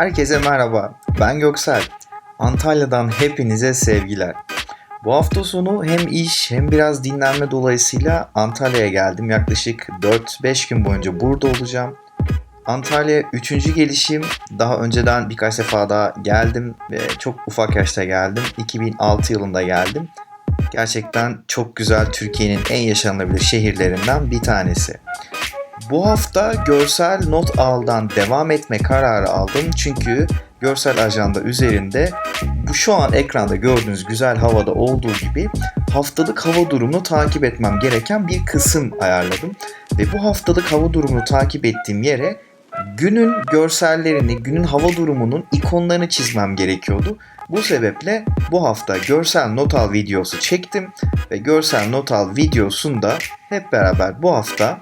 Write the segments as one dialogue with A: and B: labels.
A: Herkese merhaba. Ben Göksel. Antalya'dan hepinize sevgiler. Bu hafta sonu hem iş hem biraz dinlenme dolayısıyla Antalya'ya geldim. Yaklaşık 4-5 gün boyunca burada olacağım. Antalya 3. gelişim. Daha önceden birkaç defa daha geldim ve çok ufak yaşta geldim. 2006 yılında geldim. Gerçekten çok güzel Türkiye'nin en yaşanılabilir şehirlerinden bir tanesi. Bu hafta görsel not aldan devam etme kararı aldım çünkü görsel ajanda üzerinde bu şu an ekranda gördüğünüz güzel havada olduğu gibi haftalık hava durumunu takip etmem gereken bir kısım ayarladım. Ve bu haftalık hava durumunu takip ettiğim yere günün görsellerini, günün hava durumunun ikonlarını çizmem gerekiyordu. Bu sebeple bu hafta görsel not al videosu çektim ve görsel not al videosunda hep beraber bu hafta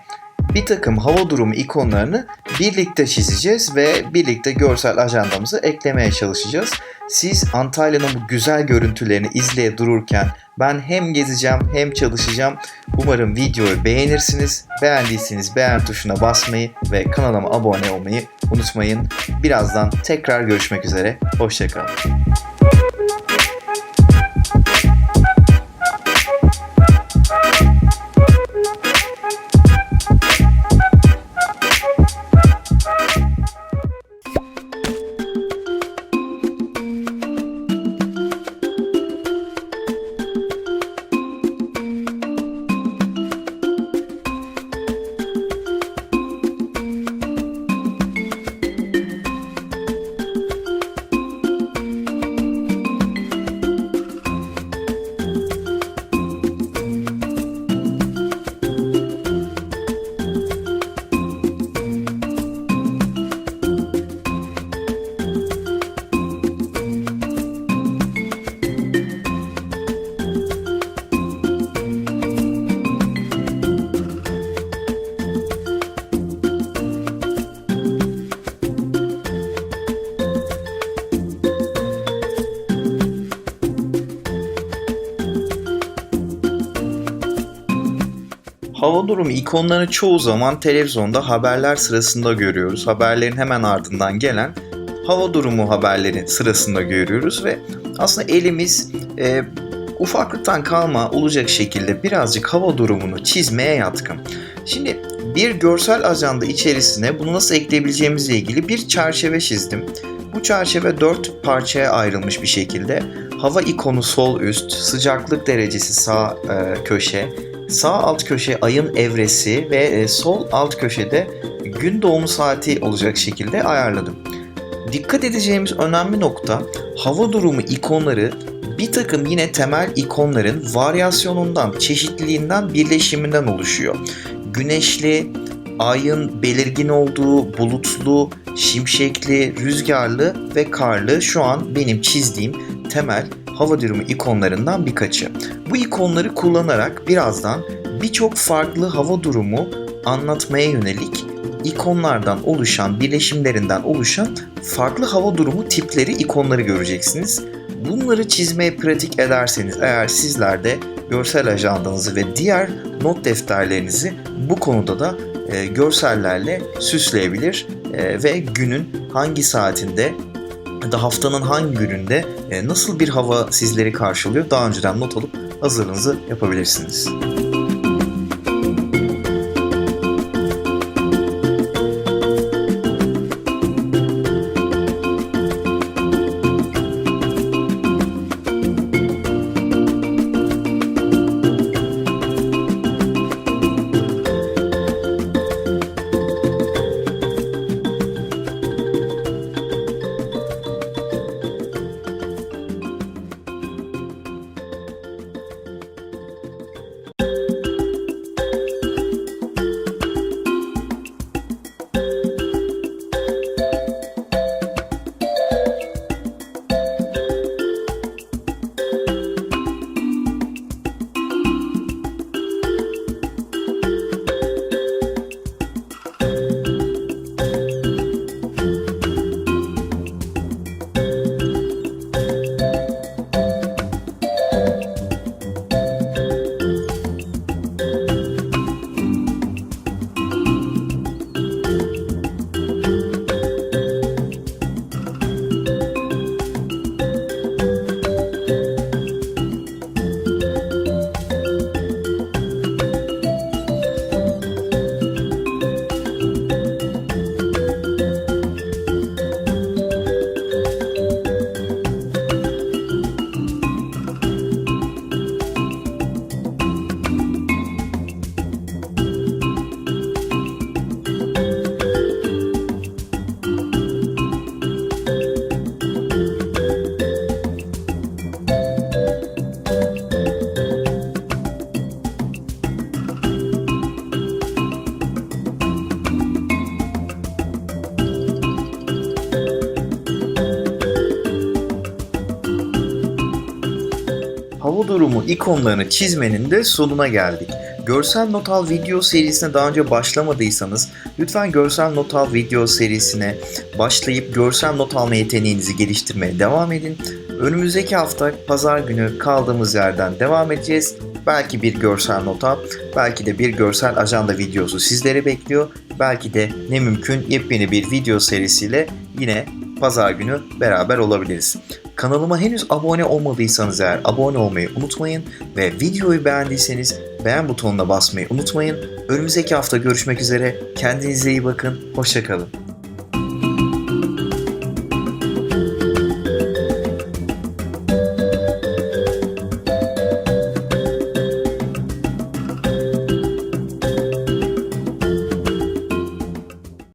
A: bir takım hava durumu ikonlarını birlikte çizeceğiz ve birlikte görsel ajandamızı eklemeye çalışacağız. Siz Antalya'nın bu güzel görüntülerini izleye dururken ben hem gezeceğim hem çalışacağım. Umarım videoyu beğenirsiniz. Beğendiyseniz beğen tuşuna basmayı ve kanalıma abone olmayı unutmayın. Birazdan tekrar görüşmek üzere. Hoşçakalın. Hava durumu ikonlarını çoğu zaman televizyonda haberler sırasında görüyoruz. Haberlerin hemen ardından gelen hava durumu haberlerin sırasında görüyoruz ve aslında elimiz e, ufaklıktan kalma olacak şekilde birazcık hava durumunu çizmeye yatkın. Şimdi bir görsel ajanda içerisine bunu nasıl ekleyebileceğimizle ilgili bir çerçeve çizdim. Bu çerçeve dört parçaya ayrılmış bir şekilde. Hava ikonu sol üst, sıcaklık derecesi sağ e, köşe, Sağ alt köşe ayın evresi ve e, sol alt köşede gün doğumu saati olacak şekilde ayarladım. Dikkat edeceğimiz önemli nokta hava durumu ikonları bir takım yine temel ikonların varyasyonundan, çeşitliliğinden, birleşiminden oluşuyor. Güneşli, ayın belirgin olduğu, bulutlu, şimşekli, rüzgarlı ve karlı şu an benim çizdiğim temel hava durumu ikonlarından birkaçı. Bu ikonları kullanarak birazdan birçok farklı hava durumu anlatmaya yönelik ikonlardan oluşan, birleşimlerinden oluşan farklı hava durumu tipleri ikonları göreceksiniz. Bunları çizmeye pratik ederseniz eğer sizler de görsel ajandanızı ve diğer not defterlerinizi bu konuda da e, görsellerle süsleyebilir e, ve günün hangi saatinde da haftanın hangi gününde nasıl bir hava sizleri karşılıyor daha önceden not alıp hazırlığınızı yapabilirsiniz. Durumu ikonlarını çizmenin de sonuna geldik. Görsel not al video serisine daha önce başlamadıysanız lütfen görsel not al video serisine başlayıp görsel not alma yeteneğinizi geliştirmeye devam edin. Önümüzdeki hafta pazar günü kaldığımız yerden devam edeceğiz. Belki bir görsel nota, belki de bir görsel ajanda videosu sizleri bekliyor. Belki de ne mümkün yepyeni bir video serisiyle yine pazar günü beraber olabiliriz. Kanalıma henüz abone olmadıysanız eğer abone olmayı unutmayın ve videoyu beğendiyseniz beğen butonuna basmayı unutmayın. Önümüzdeki hafta görüşmek üzere. Kendinize iyi bakın. Hoşçakalın.